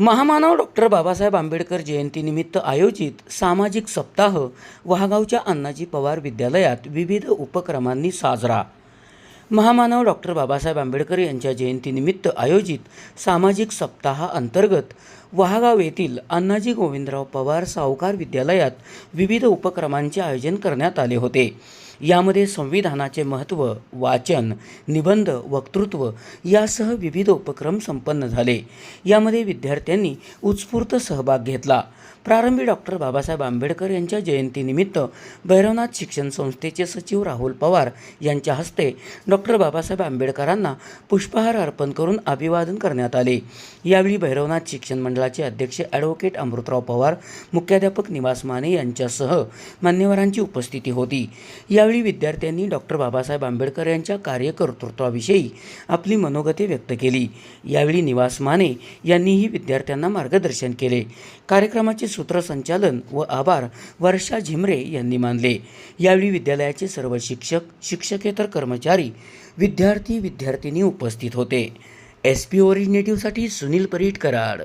महामानव डॉक्टर बाबासाहेब आंबेडकर जयंतीनिमित्त आयोजित सामाजिक सप्ताह वहागावच्या अण्णाजी पवार विद्यालयात विविध उपक्रमांनी साजरा. महामानव डॉक्टर बाबासाहेब आंबेडकर यांच्या जयंतीनिमित्त आयोजित सामाजिक सप्ताहाअंतर्गत वहागाव येथील अण्णाजी गोविंदराव पवार सावकार विद्यालयात विविध उपक्रमांचे आयोजन करण्यात आले होते. यामध्ये संविधानाचे महत्त्व वाचन निबंध वक्तृत्व यासह विविध उपक्रम संपन्न झाले. यामध्ये विद्यार्थ्यांनी उत्स्फूर्त सहभाग घेतला. प्रारंभी डॉक्टर बाबासाहेब आंबेडकर यांच्या जयंतीनिमित्त भैरवनाथ शिक्षण संस्थेचे सचिव राहुल पवार यांच्या हस्ते डॉक्टर बाबासाहेब आंबेडकरांना पुष्पहार अर्पण करून अभिवादन करण्यात आले. यावेळी भैरवनाथ शिक्षण मंडळाचे अध्यक्ष ॲडव्होकेट अमृतराव पवार मुख्याध्यापक निवास माने यांच्यासह मान्यवरांची उपस्थिती होती. या यावेळी विद्यार्थ्यांनी डॉक्टर बाबासाहेब आंबेडकर यांच्या कार्यकर्तृत्वाविषयी आपली मनोगते व्यक्त केली. यावेळी निवास माने यांनीही विद्यार्थ्यांना मार्गदर्शन केले. कार्यक्रमाचे सूत्रसंचालन व आभार वर्षा झिमरे यांनी मानले. यावेळी विद्यालयाचे सर्व शिक्षक शिक्षकेतर कर्मचारी विद्यार्थी विद्यार्थिनी उपस्थित होते. एस पी ओरिजिनेटिव्हसाठी सुनील परीट कराड